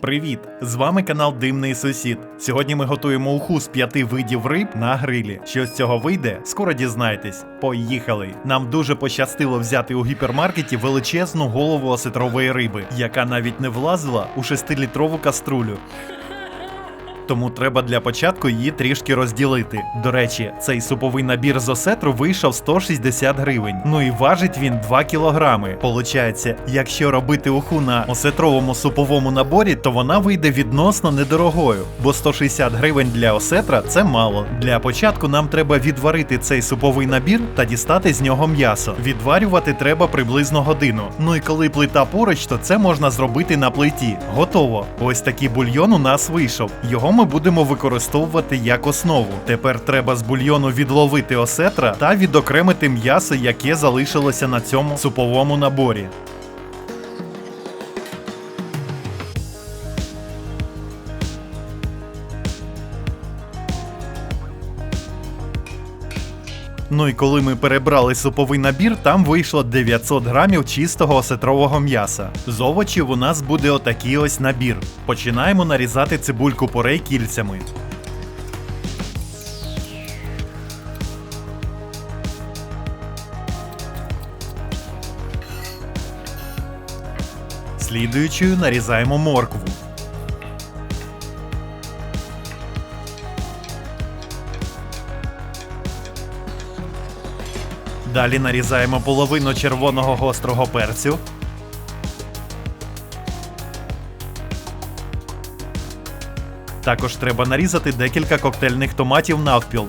Привіт! З вами канал Димний Сусід. Сьогодні ми готуємо уху з п'яти видів риб на грилі. Що з цього вийде, скоро дізнаєтесь. Поїхали! Нам дуже пощастило взяти у гіпермаркеті величезну голову осетрової риби, яка навіть не влазила у 6-літрову каструлю. Тому треба для початку її трішки розділити. До речі, цей суповий набір з осетру вийшов 160 гривень. Ну і важить він 2 кілограми. Получається, якщо робити уху на осетровому суповому наборі, то вона вийде відносно недорогою, бо 160 гривень для осетра це мало. Для початку нам треба відварити цей суповий набір та дістати з нього м'ясо. Відварювати треба приблизно годину. Ну і коли плита поруч, то це можна зробити на плиті. Готово. Ось такий бульйон у нас вийшов. Його ми будемо використовувати як основу. Тепер треба з бульйону відловити осетра та відокремити м'ясо, яке залишилося на цьому суповому наборі. Ну і коли ми перебрали суповий набір, там вийшло 900 грамів чистого осетрового м'яса. З овочів у нас буде отакий ось набір. Починаємо нарізати цибульку порей кільцями. Слідуючою нарізаємо моркву. Далі нарізаємо половину червоного гострого перцю. Також треба нарізати декілька коктейльних томатів навпіл.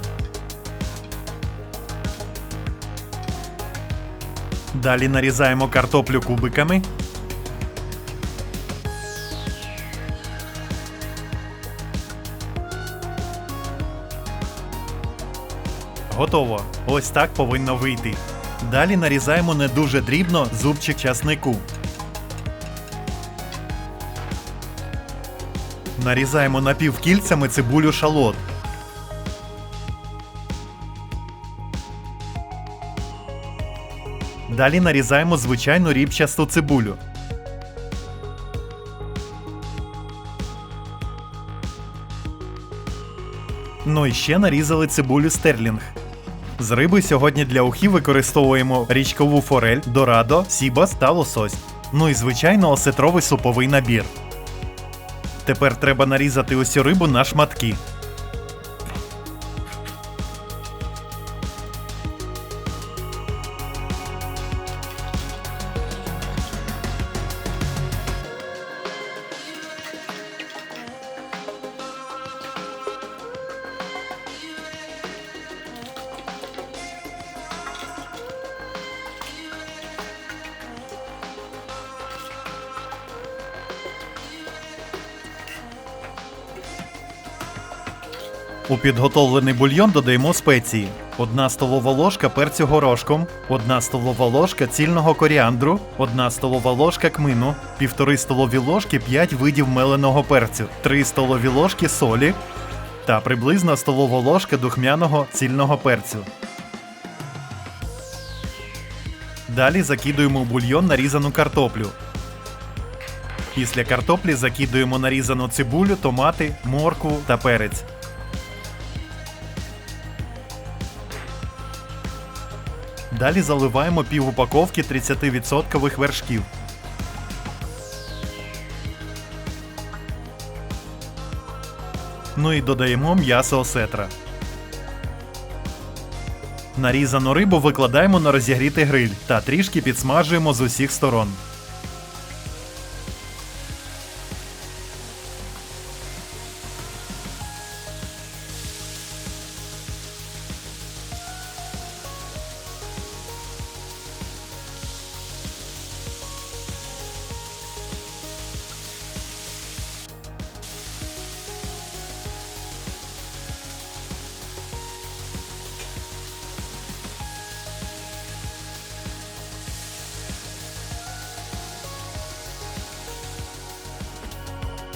Далі нарізаємо картоплю кубиками. Готово. Ось так повинно вийти. Далі нарізаємо не дуже дрібно зубчик часнику. Нарізаємо напівкільцями цибулю шалот. Далі нарізаємо звичайну рібчасту цибулю. Ну і ще нарізали цибулю стерлінг. З риби сьогодні для ухів використовуємо річкову форель, дорадо, сібас та лосось. Ну і звичайно осетровий суповий набір. Тепер треба нарізати усю рибу на шматки. У підготовлений бульйон додаємо спеції: 1 столова ложка перцю горошком, 1 столова ложка цільного коріандру, 1 столова ложка кмину, 1,5 столові ложки 5 видів меленого перцю, 3 столові ложки солі та приблизно столова ложка духмяного цільного перцю. Далі закидуємо в бульйон нарізану картоплю. Після картоплі закидуємо нарізану цибулю, томати, моркву та перець. Далі заливаємо пів упаковки 30% вершків. Ну і додаємо м'ясо осетра. Нарізану рибу викладаємо на розігрітий гриль та трішки підсмажуємо з усіх сторон.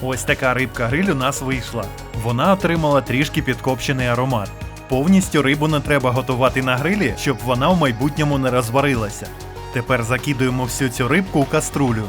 Ось така рибка гриль у нас вийшла. Вона отримала трішки підкопчений аромат. Повністю рибу не треба готувати на грилі, щоб вона в майбутньому не розварилася. Тепер закидуємо всю цю рибку у каструлю.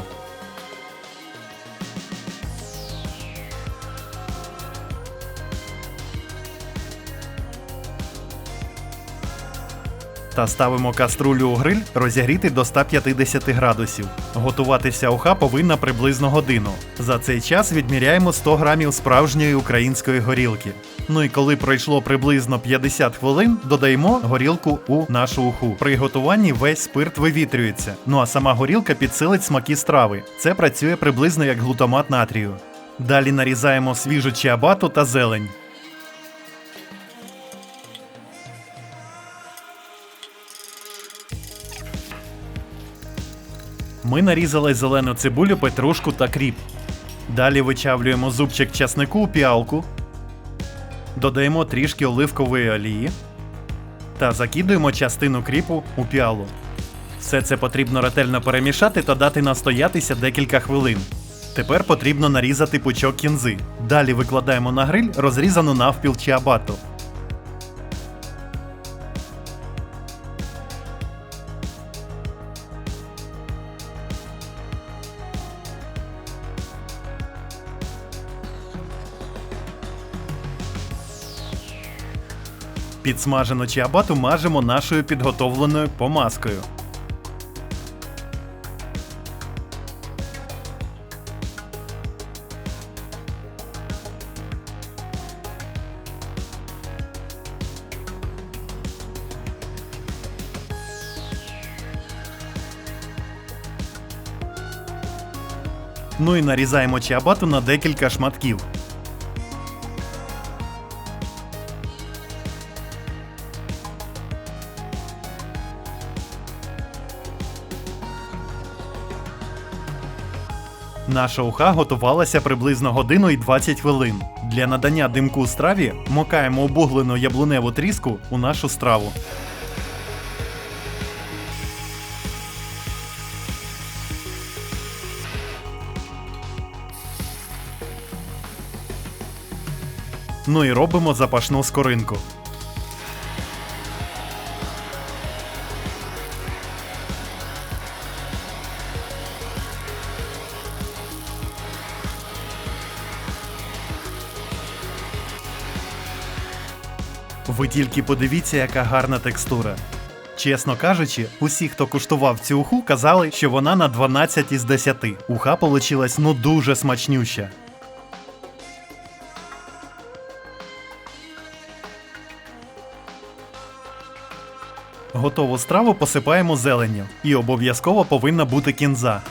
Та ставимо каструлю у гриль розігріти до 150 градусів. Готуватися уха повинна приблизно годину. За цей час відміряємо 100 грамів справжньої української горілки. Ну і коли пройшло приблизно 50 хвилин, додаємо горілку у нашу уху. При готуванні весь спирт вивітрюється. Ну а сама горілка підсилить смаки страви. Це працює приблизно як глутамат натрію. Далі нарізаємо свіжу чиабату та зелень. Ми нарізали зелену цибулю, петрушку та кріп. Далі вичавлюємо зубчик часнику у піалку, додаємо трішки оливкової олії та закидуємо частину кріпу у піалу. Все це потрібно ретельно перемішати та дати настоятися декілька хвилин. Тепер потрібно нарізати пучок кінзи. Далі викладаємо на гриль розрізану навпіл чиабату. Підсмажену чиабату мажемо нашою підготовленою помазкою. Ну і нарізаємо чиабату на декілька шматків. Наша уха готувалася приблизно годину і 20 хвилин. Для надання димку страві мокаємо обуглену яблуневу тріску у нашу страву. Ну і робимо запашну скоринку. Ви тільки подивіться, яка гарна текстура. Чесно кажучи, усі, хто куштував цю уху, казали, що вона на 12 із 10. Уха получилась ну дуже смачнюща. Готову страву посипаємо зеленню і обов'язково повинна бути кінза.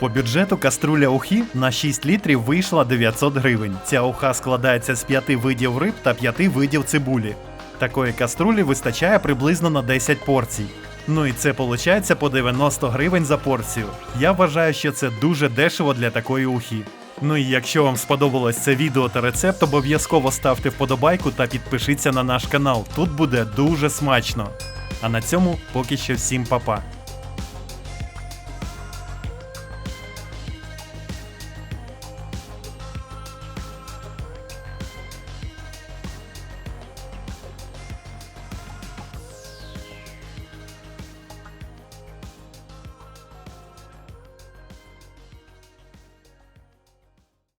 По бюджету каструля ухи на 6 літрів вийшла 900 гривень. Ця уха складається з 5 видів риб та 5 видів цибулі. Такої каструлі вистачає приблизно на 10 порцій. Ну і це виходить по 90 гривень за порцію. Я вважаю, що це дуже дешево для такої ухи. Ну і якщо вам сподобалось це відео та рецепт, обов'язково ставте вподобайку та підпишіться на наш канал. Тут буде дуже смачно. А на цьому поки що всім па-па.